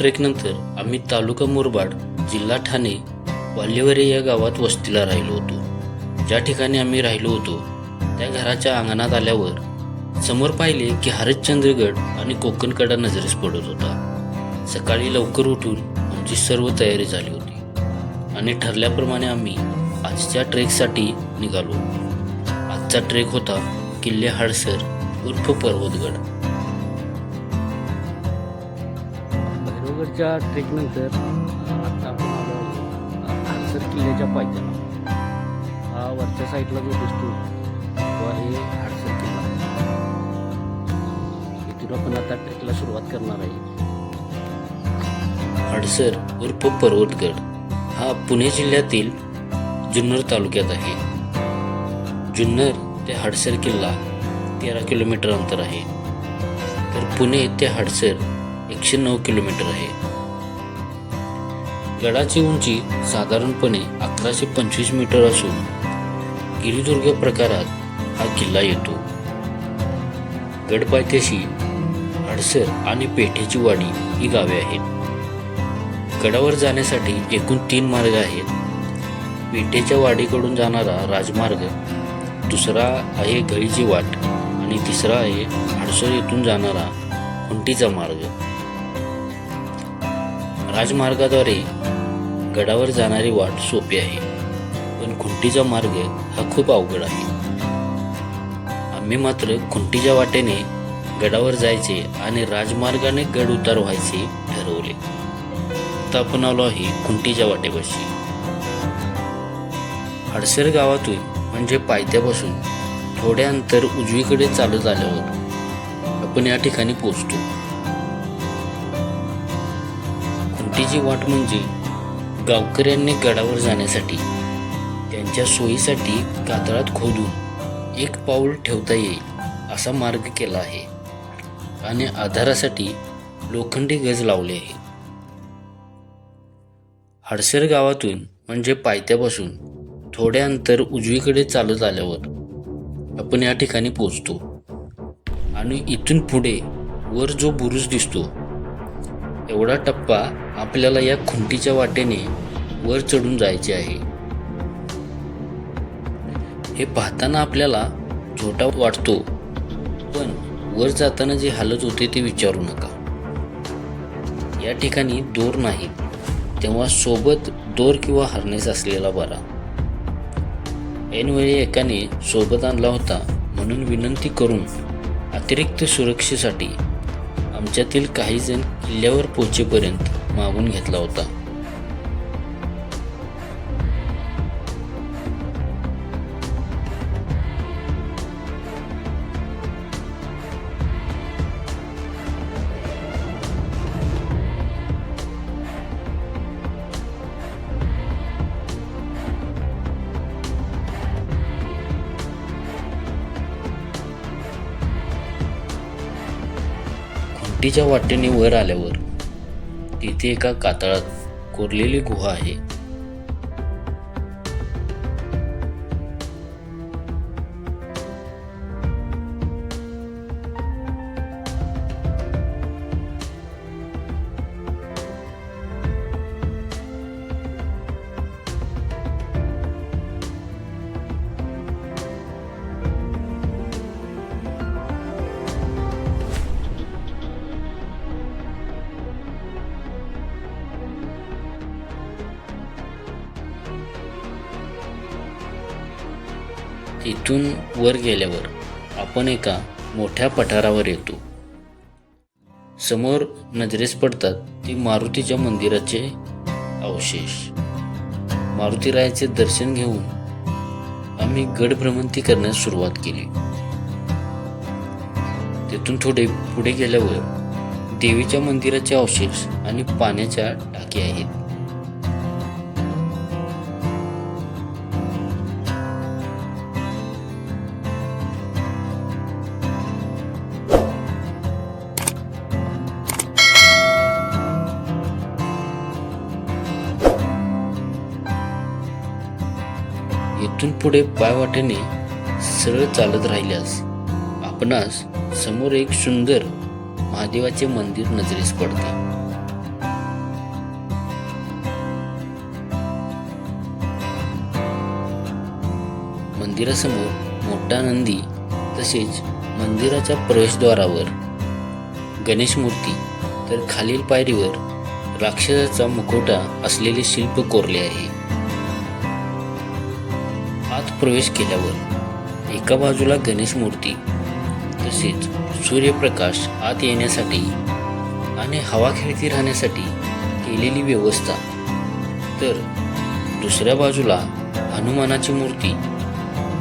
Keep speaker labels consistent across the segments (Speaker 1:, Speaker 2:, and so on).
Speaker 1: ट्रेकनंतर आम्ही तालुका मुरबाड जिल्हा ठाणे वाल्यवरे या गावात वस्तीला राहिलो होतो. ज्या ठिकाणी आम्ही राहिलो होतो त्या घराच्या अंगणात आल्यावर समोर पाहिले की हरिश्चंद्रगड आणि कोकणकडा नजरेस पडत होता. सकाळी लवकर उठून आमची सर्व तयारी झाली होती आणि ठरल्याप्रमाणे आम्ही आजच्या ट्रेकसाठी निघालो. आजचा ट्रेक होता किल्ले हाडसर उर्फ पर्वतगड. भैरवगडच्या ट्रेकनंतर आता आपण आलो आहे किल्ल्याच्या पायथ्याला. हा वरच्या साईडला जो दिसतो तो. आहे हाडसर किल्ला. इथून आपण आता ट्रेकला सुरुवात करणार आहे. हडसर उर्फ पर्वतगड हा पुणे जिल्ह्यातील जुन्नर तालुक्यात आहे. जुन्नर ते हाडसर किल्ला तेरा किलोमीटर अंतर आहे. तर पुणे ते हाडसर एकशे नऊ किलोमीटर आहे. गडाची उंची साधारणपणे अकराशे पंचवीस मीटर असून गिरिदुर्ग प्रकारात हा किल्ला येतो. गडपायथ्याशी हडसर आणि पेठेची वाडी ही गावे आहेत. गडावर जाण्यासाठी एकूण तीन मार्ग आहेत. पेठेच्या वाडीकडून जाणारा राजमार्ग दुसरा आहे गळीची वाट आणि तिसरा आहे हडसर येथून जाणारा खुंटीचा मार्ग. राजमार्गाद्वारे गडावर जाणारी वाट सोपी आहे. पण खुंटीचा मार्ग हा खूप अवघड आहे. आम्ही मात्र खुंटीच्या वाटेने गडावर जायचे आणि राजमार्गाने गड उतार व्हायचे ठरवले. आता आपण आलो आहे खुंटीच्या वाटेपाशी. हडसर गावातून म्हणजे पायथ्यापासून थोड्या अंतर उजवीकडे चालत आल्यावर आपण या ठिकाणी पोचतो खुंटीची वाट म्हणजे गावकऱ्यांनी गडावर जाण्यासाठी त्यांच्या सोयीसाठी कातळात खोदून एक पाऊल ठेवता येईल असा मार्ग केला आहे. आणि आधारासाठी लोखंडी गज लावले आहे. हडसर गावातून म्हणजे पायथ्यापासून थोड्या अंतर उजवीकडे चालत आल्यावर आपण या ठिकाणी पोचतो आणि इथून पुढे वर जो बुरुज दिसतो एवढा टप्पा आपल्याला या खुंटीच्या वाटेने वर चढून जायचे आहे. हे पाहताना आपल्याला छोटा वाटतो पण वर जाताना जी हालत होते ते विचारू नका. या ठिकाणी दोर नाही तेव्हा सोबत दोर किंवा हार्नेस असलेला बरा ऐनवेळी एकाने सोबत आणला होता म्हणून विनंती करून अतिरिक्त सुरक्षेसाठी आमच्यातील काहीजण किल्ल्यावर पोचेपर्यंत मागून घेतला होता. खुंटीच्या वाटेने वर आल्यावर तिथे एका कातळात कोरलेली गुहा आहे. तिथून वर गेल्यावर आपण एका मोठ्या पठारावर येतो. समोर नजरेस पडतात ती मारुतीच्या मंदिराचे अवशेष. मारुतीरायाचे दर्शन घेऊन आम्ही गडभ्रमंती करण्यास सुरुवात केली. तेथून थोडे पुढे गेल्यावर देवीच्या मंदिराचे अवशेष आणि पाण्याच्या टाकी आहेत. पुढे पायवाटेने सरळ चालत राहिल्यास आपणास समोर एक सुंदर महादेवाचे मंदिर नजरेस पडते. मंदिरासमोर मोठा नंदी तसेच मंदिराच्या प्रवेशद्वारावर गणेश मूर्ती तर खालील पायरीवर राक्षसाचा मुखोटा असलेले शिल्प कोरले आहे. प्रवेश केल्यावर एका बाजूला गणेश मूर्ती तसेच सूर्यप्रकाश आत येण्यासाठी आणि हवा खेळती राहण्यासाठी केलेली व्यवस्था. तर दुसऱ्या बाजूला हनुमानाची मूर्ती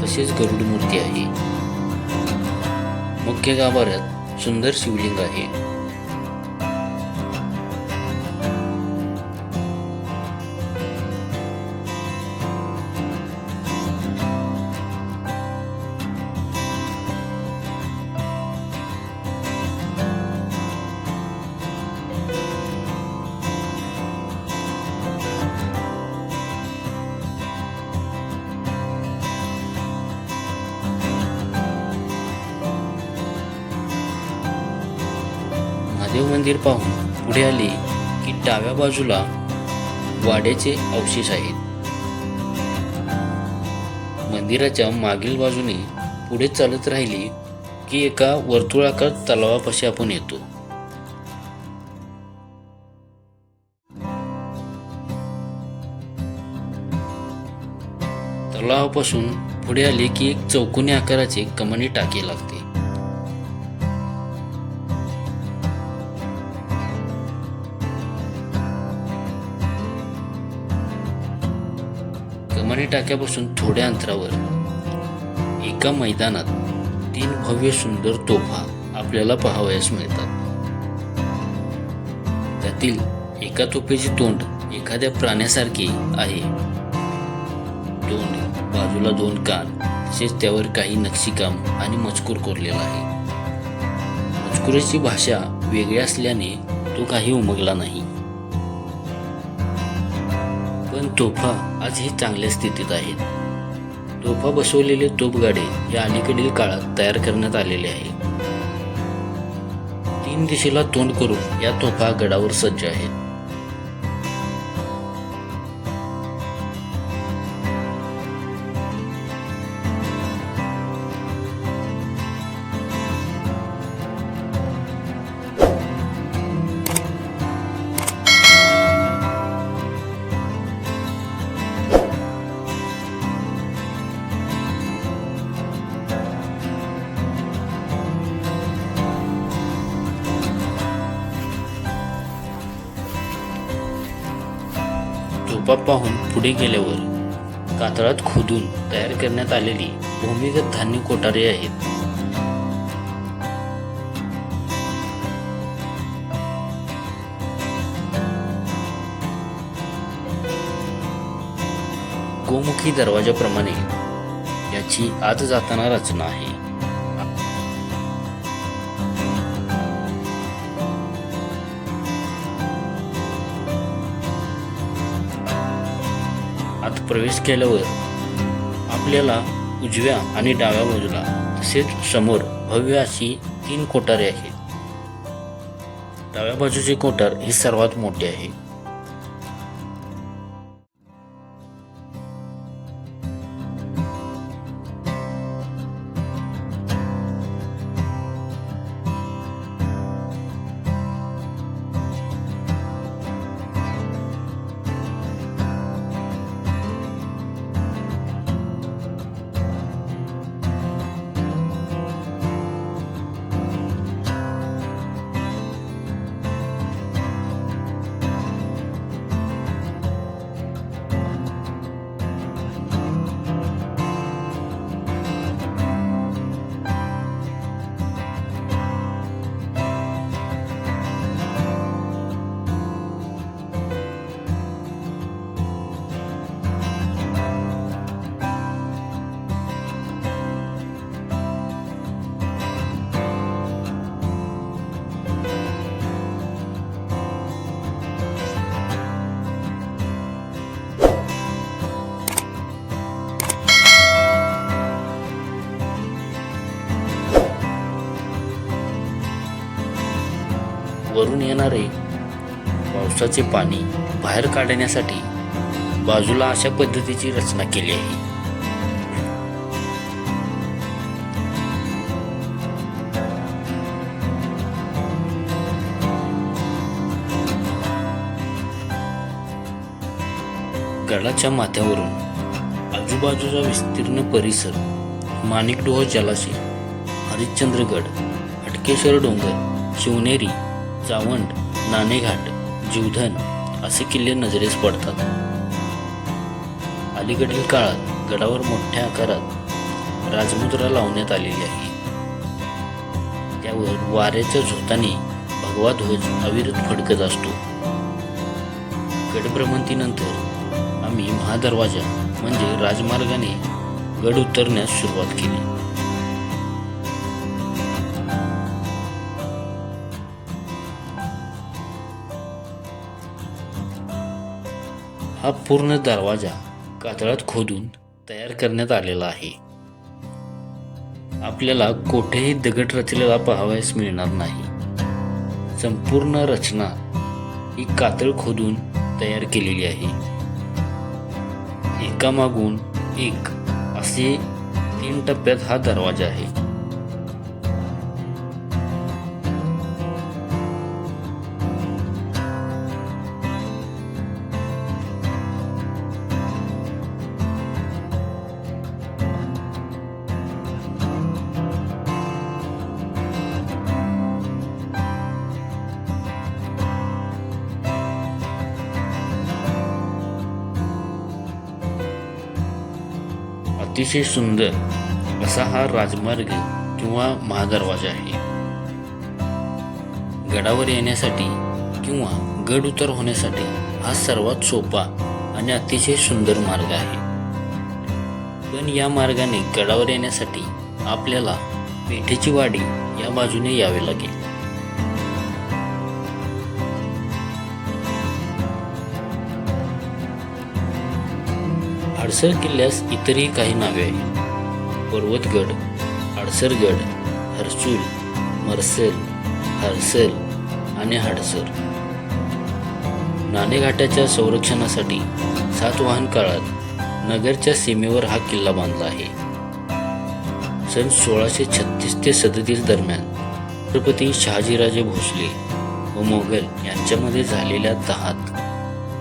Speaker 1: तसेच गरुड मूर्ती आहे. मुख्य गाभाऱ्यात सुंदर शिवलिंग आहे. मंदिर पाहून पुढे आले की डाव्या बाजूला वाड्याचे अवशेष आहेत. मंदिराच्या मागील बाजूने पुढे चालत राहिले की एका वर्तुळाकार तलावापाशी आपण येतो. तलावापासून पुढे आले की एक चौकोनी आकाराचे कमनी टाके लागते टाक्यापासून थोड्या अंतरावर एका मैदानात तीन भव्य सुंदर तोफा आपल्याला पाहावयास मिळतात. त्यातील एका तोफेचे तोंड एखाद्या प्राण्यासारखे आहे. तोंड बाजूला दोन कान तसेच त्यावर काही नक्षीकाम आणि मजकूर कोरलेला आहे. मजकुराची भाषा वेगळी असल्याने तो काही उमगला नाही. तोफा आजही चांगल्या स्थितीत आहेत. तोफा बसवलेले तोफगाडे या अलीकडील काळात तयार करण्यात आलेले आहेत तीन दिशेला तोंड करून या तोफा गडावर सज्ज आहेत. तोफा पाहून पुढे गेल्यावर कातळात खोदून तयार करण्यात आलेली भूमिगत धान्य कोठारे आहेत. गोमुखी दरवाजाप्रमाणे याची आत जाताना रचना आहे. प्रवेश केल्यावर आपल्याला उजव्या आणि डाव्या बाजूला तसेच समोर भव्य अशी तीन कोठारे आहेत. डाव्या बाजूचे कोठार हे सर्वात मोठे आहे. वरून येणारे पावसाचे पाणी बाहेर काढण्यासाठी बाजूला अशा पद्धतीची रचना केली आहे. गडाच्या माथ्यावरून आजूबाजूचा विस्तीर्ण परिसर माणिकडोह जलाशय हरिश्चंद्रगड अटकेश्वर डोंगर शिवनेरी चावंड नाणेघाट जीवधन असे किल्ले नजरेस पडतात. अलीकडील काळात गडावर मोठ्या आकारात राजमुद्रा लावण्यात आलेली आहे. त्यावर वाऱ्याच्या झोताने भगवा ध्वज अविरत फडकत असतो. गडभ्रमंतीनंतर आम्ही महादरवाजा म्हणजे राजमार्गाने गड उतरण्यास सुरुवात केली. हा पूर्ण दरवाजा कातळात खोदून तयार करण्यात आलेला आहे. आपल्याला कोठेही दगड रचलेला पाहावयास मिळणार नाही. संपूर्ण रचना ही कातळ खोदून तयार केलेली आहे. एकामागून एक असे तीन टप्प्यात हा दरवाजा आहे. अतिशय सुंदर असा हा राजमार्ग किंवा महादरवाजा आहे. गडावर येण्यासाठी किंवा गड उतर होण्यासाठी हा सर्वात सोपा आणि अतिशय सुंदर मार्ग आहे. पण या मार्गाने गडावर येण्यासाठी आपल्याला पेठेची वाडी या बाजूने यावे लागेल. आडसर किल्ल्यास इतरही काही नावे आहेत. पर्वतगड हडसरगड हर्सूल मरसेल हरसेल आणि हाडसर. नाणेघाटाच्या संरक्षणासाठी सातवाहन काळात नगरच्या सीमेवर हा किल्ला बांधला आहे. सन सोळाशे छत्तीस ते सदतीस दरम्यान छत्रपती शहाजीराजे भोसले व मोगल यांच्यामध्ये झालेल्या तहात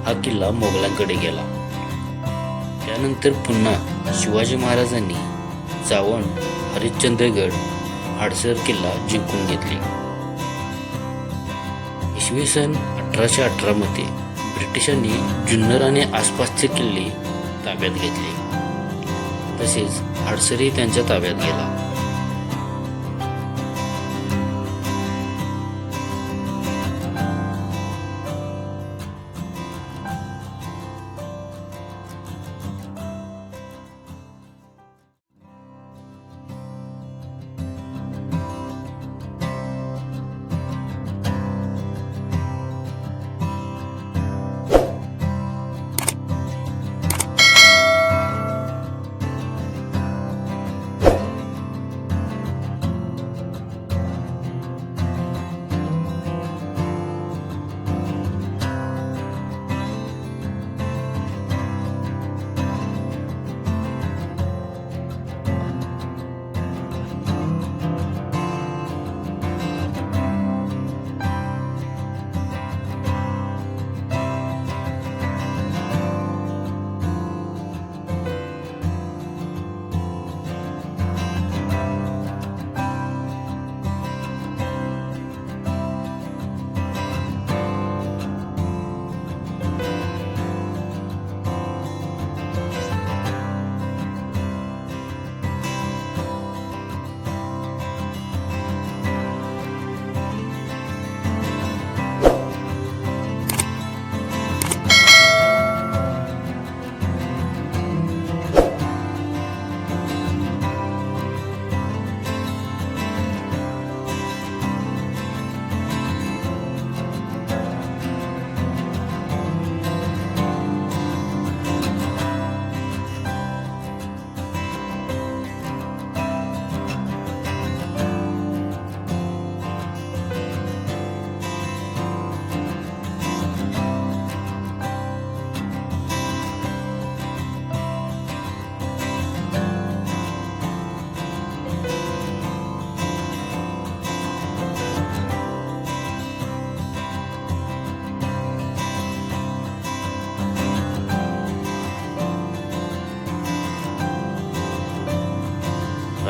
Speaker 1: हा किल्ला मोगलांकडे गेला. त्यानंतर पुन्हा शिवाजी महाराजांनी चावण हरिश्चंद्रगड हाडसर किल्ला जिंकून घेतले. इसवी सन अठराशे अठरामध्ये ब्रिटिशांनी जुन्नर आणि आसपासचे किल्ले ताब्यात घेतले. तसेच हाडसरही त्यांच्या ताब्यात गेला.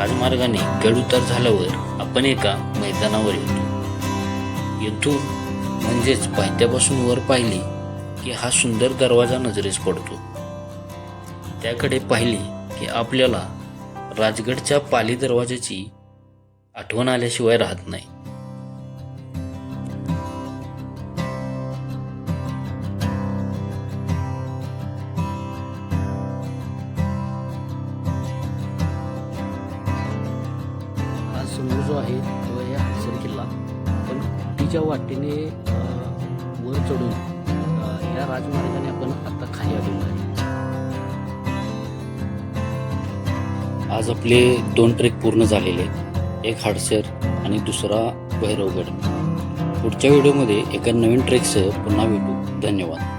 Speaker 1: राजमार्गाने गडउतार झाल्यावर आपण एका मैदानावर येतो येथून म्हणजेच पायथ्यापासून वर पाहिली की हा सुंदर दरवाजा नजरेस पडतो. त्याकडे पाहिली की आपल्याला राजगडच्या पाली दरवाजाची आठवण आल्याशिवाय राहत नाही. आहे तो आहे किल्ला. पण तिच्या वाटेने वर चढून या राजमार्गाने आपण आता खाली आलेलो आहे. आज आपले दोन ट्रेक पूर्ण झालेले आहेत. एक हाडसर आणि दुसरा भैरवगड. पुढच्या व्हिडिओमध्ये एका नवीन ट्रेकसह पुन्हा भेटू. धन्यवाद.